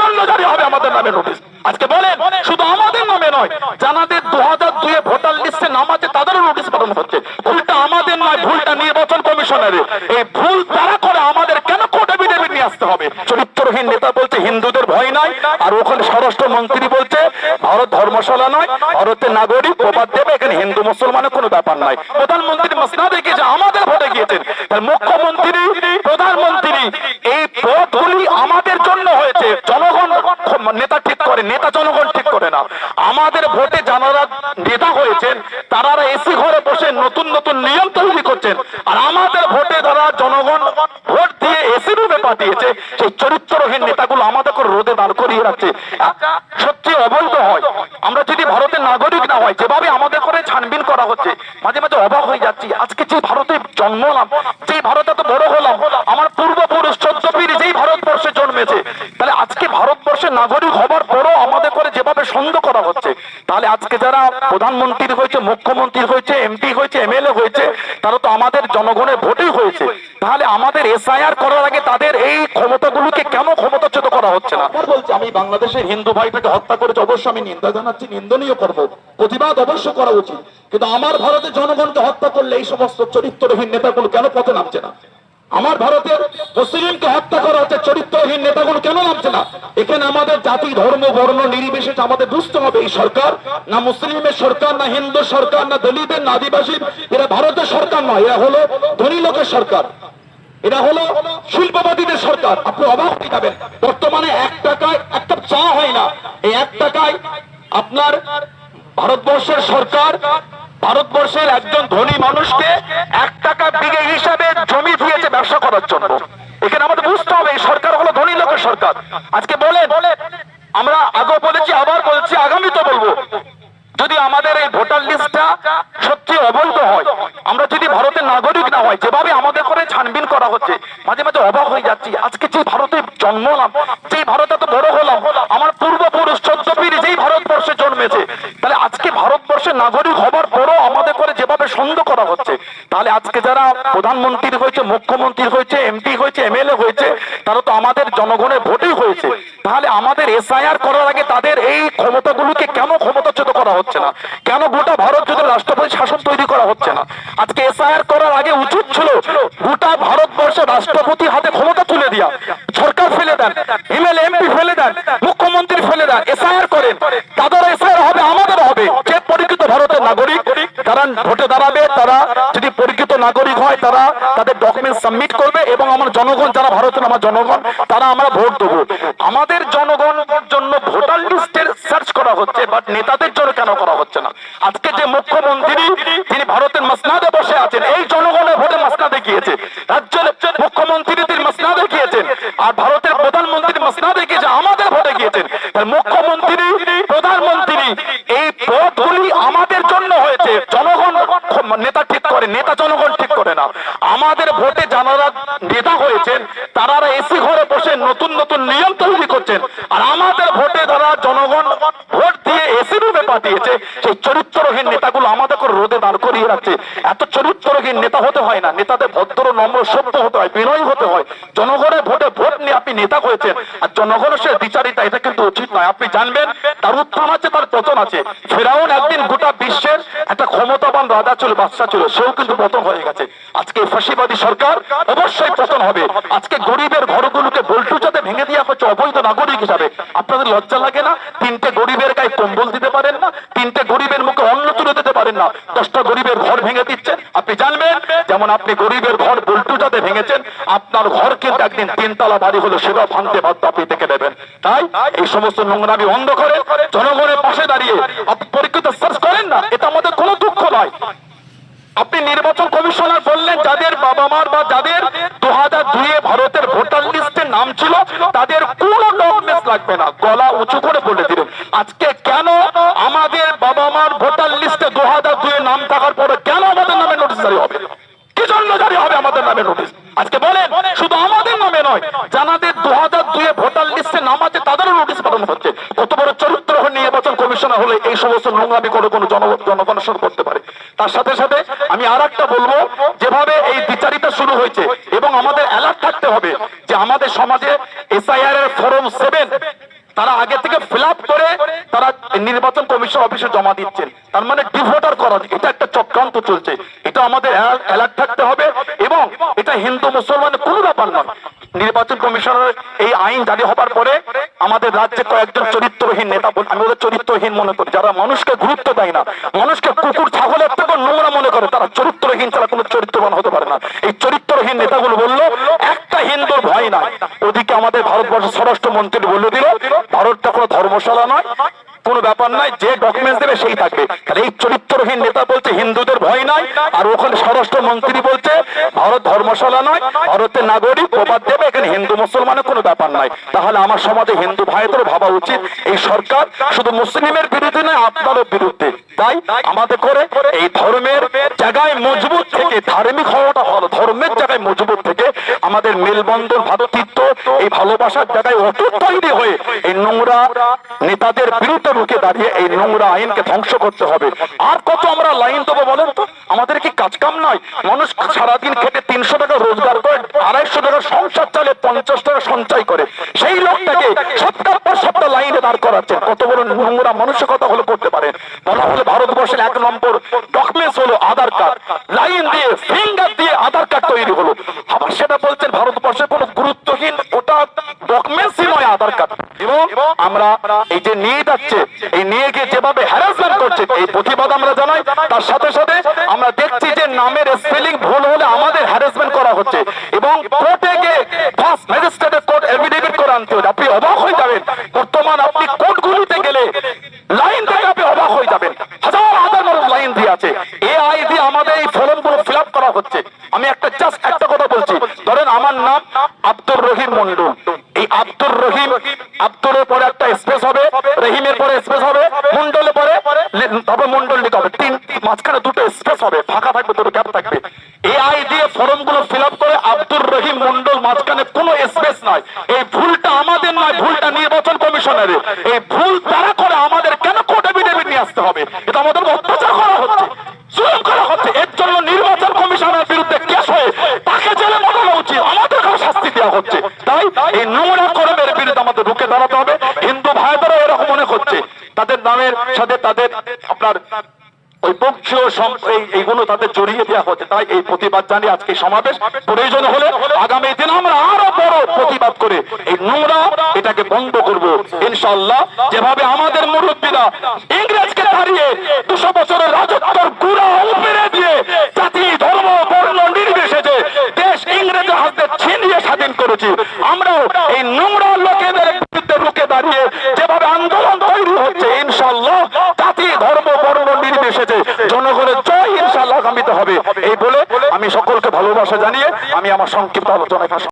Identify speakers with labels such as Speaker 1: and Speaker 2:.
Speaker 1: জন্য জারি হবে আমাদের নামে নোটিশ আজকে বলেন, শুধু আমাদের নামে নয়, জানাদের দু হাজার দুয়ে ভোটার লিস্টে নাম আছে তাদেরও নোটিশ পাঠানো হচ্ছে। ভুলটা আমাদের নয়, ভুলটা নির্বাচন কমিশনারের এই ভুল তারা করে আমাদের কেন কোর্ট এফিডেভিট নিয়ে আসতে হবে? চরিত্রহীন নেতা বলছে হিন্দুদের ভয় নাই, আর ওখানে স্বরাষ্ট্র মন্ত্রী বলছে ভারত ধর্মশালা নয়, ভারতের নাগরিক প্রবাদ দেবে, এখানে হিন্দু মুসলমানের কোনো ব্যাপার নাই। প্রধানমন্ত্রী মসনা দেখিয়েছে আমাদের ভোটে গিয়েছেন, তার মুখ্যমন্ত্রী প্রধানমন্ত্রী এই পদগুলি আমাদের জন্য হয়েছে জনগণ নেতা ঠিক করে, নেতা জনগণ ঠিক করে না। আমাদের ভোটে যারা নেতা হয়েছেন, তারা এসি ঘরে বসে নতুন নতুন নিয়ম তৈরি করছেন। আর আমাদের ভোটে যারা জনগণ ভোট দিয়ে এসি রুমে পাঠিয়েছে, সেই চরিত্রহীন নেতাগুলো আমাদেরকে রোদে দাঁড় করিয়ে রাখছে। সত্যি অবৈধ হয় আমরা যদি ভারতের নাগরিক না হয় যেভাবে আমাদের করে ছানবিন করা হচ্ছে মাঝে মাঝে অবাক হয়ে যাচ্ছি আজকে যে ভারতে জন্মলাম যে ভারতে এত বড় হলাম আমার পূর্বপুরুষ চোদ্দ পীর যেই ভারতবর্ষে জন্মেছে তাহলে আজকে ভারতবর্ষের নাগরিক হবার পরও আমাদের করে সন্দেহ করা হচ্ছে। তাহলে আজকে যারা প্রধানমন্ত্রী হয়েছে, মুখ্যমন্ত্রী হয়েছে এমপি হয়েছে এমএলএ হয়েছে, তারা তো আমাদের জনগণের ভোটেই হয়েছে। তাহলে আমাদের এসআইআর করার আগে তাদের এই ক্ষমতাগুলোকে কেন ক্ষমতাচ্যুত করা হচ্ছে না?
Speaker 2: বলছি, আমি বাংলাদেশের হিন্দু ভাইটাকে হত্যা করেছে, অবশ্যই আমি নিন্দা জানাচ্ছি, নিন্দনীয় করব। প্রতিবাদ অবশ্য করা উচিত। কিন্তু আমার ভারতের জনগণকে হত্যা করলে এই সমস্ত চরিত্রহীন নেতাগুলো কেন পথে নামছে না? আমার ভারতের মুসলিমকে হত্যা করা হচ্ছে চরিত্রহীন নেতাগুলো কেন নামছে না? এখানে আমাদের জাতি, ধর্ম, বর্ণ নির্বিশেষে আমাদের বুঝতে হবে এই সরকার। না মুসলিমের সরকার, না হিন্দু সরকার, না দলিতের, না আদিবাসীর এরা ভারতের সরকার নয়, এরা হলো ধনী লোকের সরকার। এটা হলো শিল্পপতিদের সরকার। আপনি অবাক হয়ে যাবেন। বর্তমানে এক টাকায় একটা চা হয় না। এই এক টাকায় আপনার ভারতবর্ষের সরকার, ভারতবর্ষের একজন ধনী মানুষকে এক টাকা বিঘে হিসাবে জমি ব্যবসা করার জন্য। এখানে আমাদের বুঝতে হবে, এই সরকার হলো ধনী লোকের সরকার। আজকে বলে আমরা আগেও বলেছি, আবার বলছি, আগামী তো বলব। যদি আমাদের এই ভোটার লিস্টটা সত্যি অবৈধ হয়, আমরা যদি ভারতের নাগরিক না হয়, যেভাবে আমাদের করে ছানবিন করা হচ্ছে, মাঝে মাঝে অবাক হয়ে যাচ্ছি, আজকে যে ভারতে জন্মলাম যে ভারতে এত বড় হলাম, আমার পূর্বপুরুষ চোদ্দ পীর যেই ভারতবর্ষে জন্মেছে, তাহলে আজকে ভারতবর্ষের নাগরিক হবার পরও আমাদের করে যেভাবে সন্দেহ করা হচ্ছে তাহলে আজকে যারা প্রধানমন্ত্রী মুখ্যমন্ত্রী হয়েছে এমপি হয়েছে এমএলএ হয়েছে, তারা তো আমাদের জনগণের ভোটেই হয়েছে। তাহলে আমাদের এসআইআর করার আগে তাদের এই ক্ষমতাগুলোকে কেন ক্ষমতাচ্যুত করা হচ্ছে না? কেন গোটা ভারত যদি রাষ্ট্রপতি শাসন তৈরি করা হচ্ছে না? আজকে এসআইআর করার আগে উচিত ছিল গোটা ভারতবর্ষের রাষ্ট্রপতি হাতে ক্ষমতা তুলে দিয়া। সরকার ফেলে দেন এমএলএ এমপি ফেলে দেন, মুখ্যমন্ত্রী ফেলে দেন এসআইআর করেন। তাদের এসআইআর হবে, আমাদের হবে। যে পরিচিত ভারতের নাগরিক তারা ভোটে দাঁড়াবে, তারা যদি পরিচিত নাগরিক হয়, তারা ডকুমেন্ট সাবমিট করবে এবং আমার জনগণ, যারা ভারতের আমার জনগণ, তারা আমরা ভোট দেবো। আমাদের জনগণ জন্য ভোটার লিস্টের সার্চ করা হচ্ছে বাট নেতাদের জন্য কেন করা হচ্ছে না? আজকে যে মুখ্যমন্ত্রী, তিনি ভারতের মাসনাদে বসে আছেন, এই জনগণের ভোটে মাসনাদে গিয়েছে। রাজ্যের মুখ্যমন্ত্রী তিনি মাসনাদে গিয়েছেন, আর ভারতের প্রধানমন্ত্রী মাসনাদে গিয়েছে, আমাদের ভোটে গিয়েছেন। তার মুখ্যমন্ত্রী, প্রধানমন্ত্রী, এই পদগুলি আমাদের জন্য হয়েছে, জনগণ নেতা ঠিক করে, নেতা জনগণ ঠিক করে না। আমাদের ভোটে যারা নেতা হয়েছেন, তারা এসি ঘরে বসে নতুন নতুন নিয়ম তৈরি করছেন। আর আমাদের ভোটে যারা জনগণ ভোট দিয়ে এসি রুমে পাঠিয়েছে, সেই চরিত্রহীন নেতাগুলো আমাদের করে রোদে দাঁড় করিয়ে রাখছে। এত চরিত্রহীন নেতা হতে হয় না। নেতাদের ভদ্র, নম্র সভ্য হতে হয়, বিনয় হতে হয়। জনগণের ভোটে ভোট নিয়ে আপনি নেতা হয়েছেন, আর জনগণের সে বিচারিতা, এটা কিন্তু উচিত নয়। আপনি জানবেন, তার উত্থান আছে, তার পতন আছে। ফেরাউন একদিন গোটা বিশ্বের ক্ষমতাবান ছিল বাদশা ছিল সেও কিন্তু পতন হয়ে গেছে। আজকে ফাঁসিবাদী সরকার অবশ্যই পতন হবে। আজকে গরিবের ঘরগুলোকে বল্টু যাতে ভেঙে দেওয়া হচ্ছে অবৈধ নাগরিক হিসাবে। আপনাদের লজ্জা লাগে না? তিনটে গরিবের গায়ে কম্বল দিতে পারেন না? তিনটে গরিবের মুখে অন্ন তুলে দিতে পারেন না? দশটা গরিবের ঘর ভেঙে দিচ্ছেন আপনি জানবেন, যেমন আপনি গরিবের ঘর বল্টু যাতে ভেঙেছেন, আপনার ঘর কিন্তু একদিন তিনতলা বাড়ি হলো সেবা ভাঙতে বাধ্য আপনি দেখে নেবেন। তাই এই সমস্ত নোংরামি বন্ধ করে জনগণের পাশে দাঁড়িয়ে আপনি পরীক্ষিত সার্চ করেন না এটা আমাদের কোনো দুঃখ নয় আপনি নির্বাচন কমিশনার বললেন যাদের বাবা মার বা যাদের দু হাজার দুয়ে ভারতের ভোটার লিস্টে নাম ছিল, তাদের কোনো ডকুমেন্টস লাগবে না। গলা উঁচু করে বলে দিলেন। আজকে কেন আমাদের বাবা মার ভোটার লিস্টে দু হাজার দুয়ে নাম থাকার পরে কেন আমাদের নামে নোটিশ জারি হবে? কি জন্য জারি হবে আমাদের নামে নোটিশ আজকে বলেন, শুধু আমাদের নামে নয় জানাদের দু হাজার দুয়ে ভোটার লিস্টে নাম আছে, তাদেরও নোটিশ পাঠানো হচ্ছে। কত বড় চরিত্র নির্বাচন কমিশনার হলে এই সমস্ত নোংরামি করে কোনো আমি আর একটা বলব, যেভাবে এই বিচারিতা শুরু হয়েছে এবং আমাদের অ্যালার্ট থাকতে হবে যে আমাদের সমাজে এসআইআর এর ফর্ম সেভেন
Speaker 1: তারা আগে থেকে ফিল করে তারা নির্বাচন কমিশন অফিসে জমা দিচ্ছেন। তার মানে ডিভোটার করা, এটা একটা চক্রান্ত চলছে। এটা আমাদের অ্যালার্ট থাকতে হবে এবং এটা হিন্দু মুসলমানের কোনো ব্যাপার নয়। নির্বাচন কমিশনের আইন জারি হবার পরে আমাদের রাজ্যে কয়েকজন চরিত্রহীন নেতা বল- আমি ওদের চরিত্রহীন মনে করি। যারা মানুষকে গুরুত্ব দেয় না, মানুষকে কুকুর ছাগলের থেকে নোংরা মনে করে, তারা চরিত্রহীন ছাড়া কোনো চরিত্রবান হতে পারে না। এই চরিত্রহীন নেতাগুলো বলল, একটা হিন্দুর ভয় নাই। ওদিকে আমাদের ভারতবর্ষের স্বরাষ্ট্রমন্ত্রী বলে দিল, ভারতটা কোনো ধর্মশালা নয়, কোনো ব্যাপার নাই যে ডকুমেন্টস দেবে সেই থাকবে। এই চরিত্রহীন নেতা বলছে নাই আর ওখানে স্বরাষ্ট্র মন্ত্রী বলছে, ভারত ধর্মশালা নয়, ভারতের নাগরিক প্রবাদ দেবে, এখানে হিন্দু, মুসলমানের কোনো ব্যাপার নাই তাহলে আমার সমাজে হিন্দু ভাইদের ভাবা উচিত। এই সরকার শুধু মুসলিমের বিরুদ্ধে নয়, আপনারও বিরুদ্ধে। তাই আমাদের করে এই ধর্মের জায়গায় মজবুত থেকে ধার্মিক হওয়াটা ভালো, ধর্মের জায়গায় মজবুত আমাদের মেলবন্ধন ভাতৃত্ব এই ভালোবাসার জায়গায় অটুট তৈরি হয়ে এই নোংরা নেতাদের বিরুদ্ধে রুখে দাঁড়িয়ে এই নোংরা আইনকে ধ্বংস করতে হবে। আর কত আমরা লাইন দেবো বলেন তো? আমাদের কি কাজ কাম নয়? মানুষ সারাদিন খেটে তিনশো টাকা রোজগার করে, আড়াইশো টাকা সংসার চালে, পঞ্চাশ টাকা সঞ্চয় করে। সেই লোকটাকে সপ্তাহ পর সপ্তাহ লাইনে দাঁড় করাচ্ছেন। কত বড় নোংরা মানুষের কথা হলো করতে পারেন। বলা হলে ভারতবর্ষের এক নম্বর ডকুমেন্টস হলো আধার কার্ড। লাইন দিয়ে, ফিঙ্গার দিয়ে আধার কার্ড তৈরি হলো। আমরা এই যে নিয়ে যাচ্ছে, এই নিয়ে গিয়ে যেভাবে হ্যারাসমেন্ট করছে, এই প্রতিবাদ আমরা জানাই। তার সাথে সাথে আমরা দেখছি যে নামের স্পেলিং ভুল হলে আমাদের হ্যারাসমেন্ট করা হচ্ছে। এবং কোর্টে গিয়ে ফার্স্ট ম্যাজিস্ট্রেটের কোর্ট এফিডেভিট করে আনতে হবে। আপনি অবাক হয়ে যাবেন, বর্তমান আপনি কোর্টগুলিতে গেলে লাইন থেকে আপনি অবাক হয়ে যাবেন। হাজার হাজার মানুষ লাইন দিয়ে আছে। এ আই দিয়ে আমাদের এই ফলন ফর্মগুলো ফিল আপ করা হচ্ছে। আমি একটা জাস্ট একটা কথা বলছি। ধরেন আমার নাম আব্দুর রহিম মন্ডল এই আব্দুর রহিম আব্দুরের পরে একটা স্পেস হবে রহিমের পরে স্পেস হবে মন্ডলের পরে লে- তারপর মন্ডল লিখা হবে তিন মাঝখানে দুটো স্পেস হবে ফাঁকা থাকবে দুটো গ্যাপ থাকবে এআই দিয়ে ফর্মগুলো ফিল আপ করে আব্দুর রহিম মন্ডল মাঝখানে কোনো স্পেস নাই। এই ভুলটা আমাদের নয়, ভুলটা নির্বাচন কমিশনের এই ভুল তারা করে আমাদের কেন কোর্ট এফিডেভিট নিয়ে আসতে হবে? এটা আমাদের অত্যাচার করা হচ্ছে, জুলুম করা হচ্ছে। এর জন্য নির্বাচন কমিশনের বিরুদ্ধে কেস হয়ে তাকে জেলে পাঠানো উচিত। আমাদের কাছে শাস্তি দেওয়া হচ্ছে। তাই এই নোংরা কর্মের বিরুদ্ধে আমাদের রুখে দাঁড়াতে হবে। হিন্দু ভাইদেরও এরকম মনে করছে তাদের নামের সাথে তাদের আপনার ওই পক্ষীয় এইগুলো তাদের জড়িয়ে দেওয়া হচ্ছে। তাই এই প্রতিবাদ জানিয়ে আজকে সমাবেশ। প্রয়োজন হলে আগামী দিন আমরা আরও বড় প্রতিবাদ করে এই নোংরা এটাকে বন্ধ করব। ইনশাল্লাহ যেভাবে আমাদের মুরব্বীরা ইংরেজকে হারিয়ে দুশো বছরের আমার সংক্ষিপ্ত আলোচনায় ভাষণ